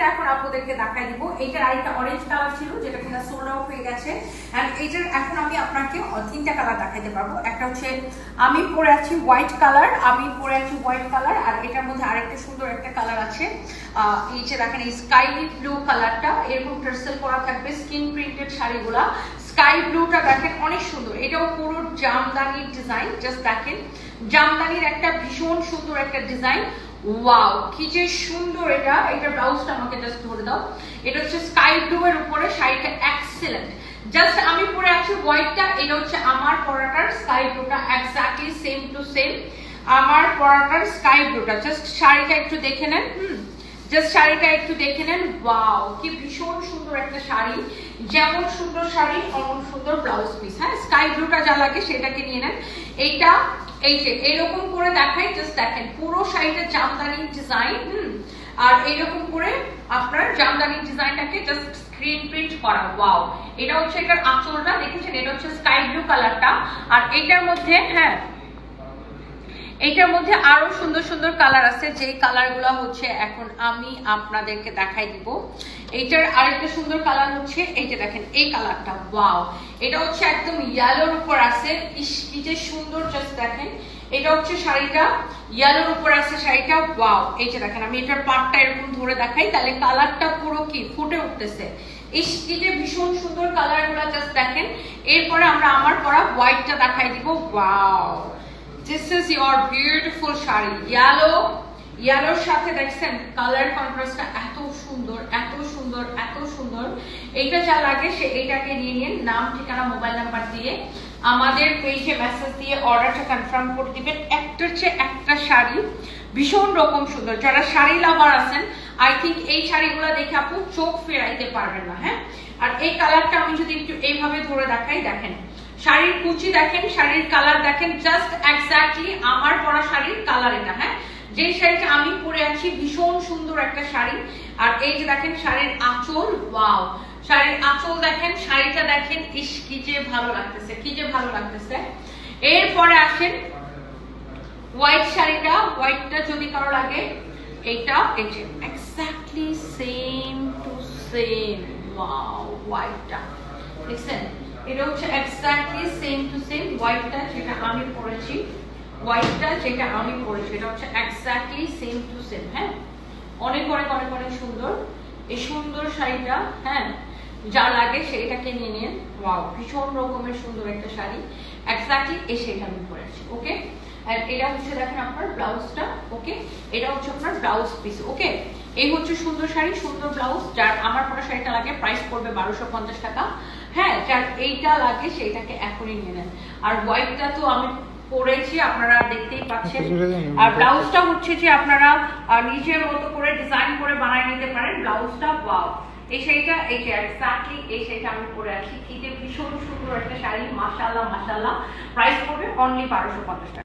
শাড়িটা এখন আপনাদেরকে দেখাই দিব। এইটার আরেকটা অরেঞ্জ কালার ছিল, যেটা কিনা সোল্ড আউট হয়ে গেছে। অ্যান্ড এইটার এখন আমি আপনাকে তিনটা কালার দেখাইতে পারব। একটা হচ্ছে, আমি পরে আছি হোয়াইট কালার আমি পরে আছি হোয়াইট কালার আর এটার মধ্যে আরেকটা সুন্দর একটা কালার আছে। এই যে দেখেন, এই ব্লু কালারটা এরকম করা থাকবে স্কিন প্রিন্টেড শাড়িগুলা। স্কাই ব্লুটা দেখেন, অনেক সুন্দর। এটাও পুরো জামদানির ডিজাইন জাস্ট দেখেন। জামদানির একটা ভীষণ সুন্দর একটা ডিজাইন ওয়াও কি যে সুন্দর এটা। এটা ব্লাউজটা আমাকে জাস্ট ধরে দাও। এটা হচ্ছে স্কাই ব্লু এর উপরে, শাড়িটা এক্সেলেন্ট জাস্ট আমি পরে আছি হোয়াইটটা এটা হচ্ছে আমার পরাটার স্কাই ব্লুটা এক্স্যাক্টলি সেম টু সেম আমার পরাটার স্কাই ব্লুটা জাস্ট শাড়িটা একটু দেখে নেন, হুম। জাস্ট শাড়িটা একটু দেখে নেন। ওয়াও কি ভীষণ সুন্দর একটা শাড়ি। যেমন সুন্দর শাড়ি অমন সুন্দর ব্লাউজ পিস হ্যাঁ স্কাই ব্লুটা যা লাগে সেটাকে নিয়ে নেন। এইটা, এই যে, এরকম করে দেখাই জাস্ট দেখেন। পুরো শাড়িটা জামদানি ডিজাইন হুম। আর এরকম করে আপনার জামদানি ডিজাইনটাকে জাস্ট স্ক্রিন প্রিন্ট করা। ওয়াও এটা হচ্ছে এটার আঁচলটা। দেখেছেন? এটা হচ্ছে স্কাই ব্লু কালারটা আর এটার মধ্যে হ্যাঁ এইটার মধ্যে আরও সুন্দর সুন্দর কালার আছে যে কালারগুলো হচ্ছে এখন আমি আপনাদেরকে দেখাই দিব। এইটার আরেকটা সুন্দর কালার হচ্ছে, এই যে দেখেন, এই কালারটা ওয়াও এটা হচ্ছে একদম ইয়েলোর উপর আছে। কি যে সুন্দর জাস্ট দেখেন। এটা হচ্ছে শাড়িটা ইয়েলোর উপর আছে শাড়িটা ওয়াও এই যে দেখেন, আমি এটার পাটটা এরকম ধরে দেখাই, তাহলে কালারটা পুরো কি, ফুটে উঠতেছে। ভীষণ সুন্দর কালারগুলা জাস্ট দেখেন। এরপরে আমরা আমার পরা হোয়াইটটা দেখাই দিব wow this is your beautiful sari. Yellow ইয়েলোর সাথে দেখছেন কালার কন্ট্রাস্টটা এত সুন্দর এত সুন্দর এত সুন্দর। এইটা যা লাগে সে এইটাকে নিয়ে নিন। নাম, ঠিকানা মোবাইল নাম্বার দিয়ে আমাদের পেজে মেসেজ দিয়ে অর্ডারটা কনফার্ম করে দিবেন। একটার চেয়ে একটা শাড়ি ভীষণ রকম সুন্দর। যারা শাড়ি লাভার আছেন আই থিঙ্ক এই শাড়িগুলো দেখে আপু চোখ ফেরাইতে পারবেন না হ্যাঁ? আর এই কালারটা আমি যদি একটু এইভাবে ধরে দেখাই, দেখেন। শাড়ির কুচি দেখেন, শাড়ির কালার দেখেন জাস্ট এক্স্যাক্টলি আমার পরা শাড়ির কালার এটা হ্যাঁ? যে শাড়িটা আমি পরে আছি, ভীষণ সুন্দর একটা শাড়ি। আর এই যে দেখেন, শাড়ির আঁচল ওয়াও শাড়ির আঁচল দেখেন, শাড়িটা দেখেন, ইস, কি যে ভালো লাগতেছে, কি যে ভালো লাগতেছে। এরপরে আসেন হোয়াইট শাড়িটা হোয়াইটটা যদি কারও লাগে, এইটা, এই যে exactly same to same wow হোয়াইটটা দেখছেন? এটা হচ্ছে এক্স্যাক্টলি সেম টু সেম হোয়াইটটা যেটা আমি পরেছি হোয়াইটটা যেটা আমি পরেছি, এটা হচ্ছে এক্স্যাক্টলি সেম টু সেম হ্যাঁ? অনেক অনেক অনেক অনেক সুন্দর। এই সুন্দর শাড়িটা হ্যাঁ? যা লাগে সেইটাকে নিয়ে নিন ওয়াও ভীষণ রকমের সুন্দর একটা শাড়ি। এক্স্যাক্টলি এই শাড়িটা আমি পরেছি ওকে আর এটা হচ্ছে দেখেন আপনার ব্লাউজটা ওকে এটা হচ্ছে আপনার ব্লাউজ পিস ওকে এই হচ্ছে সুন্দর শাড়ি, সুন্দর ব্লাউজ, যার আমার পরা শাড়িটা লাগে প্রাইস পড়বে বারোশো পঞ্চাশ টাকা। হ্যাঁ যার এইটা লাগে সেইটাকে এখনই নিয়ে নেন। আর হোয়াইটটা তো আমি পরেছি আপনারা দেখতেই পাচ্ছেন। আর ব্লাউজটা হচ্ছে যে আপনারা নিজের মতো করে ডিজাইন করে বানিয়ে নিতে পারেন। ব্লাউজটা বা এই শাড়িটা এই যে এক্স্যাক্টলি এই শাড়িটা আমি পরে আছি। কি যে ভীষণ সুন্দর একটা শাড়ি মাসাল্লাহ মাসাল্লাহ প্রাইস পড়বে অনলি বারোশো পঞ্চাশ টাকা।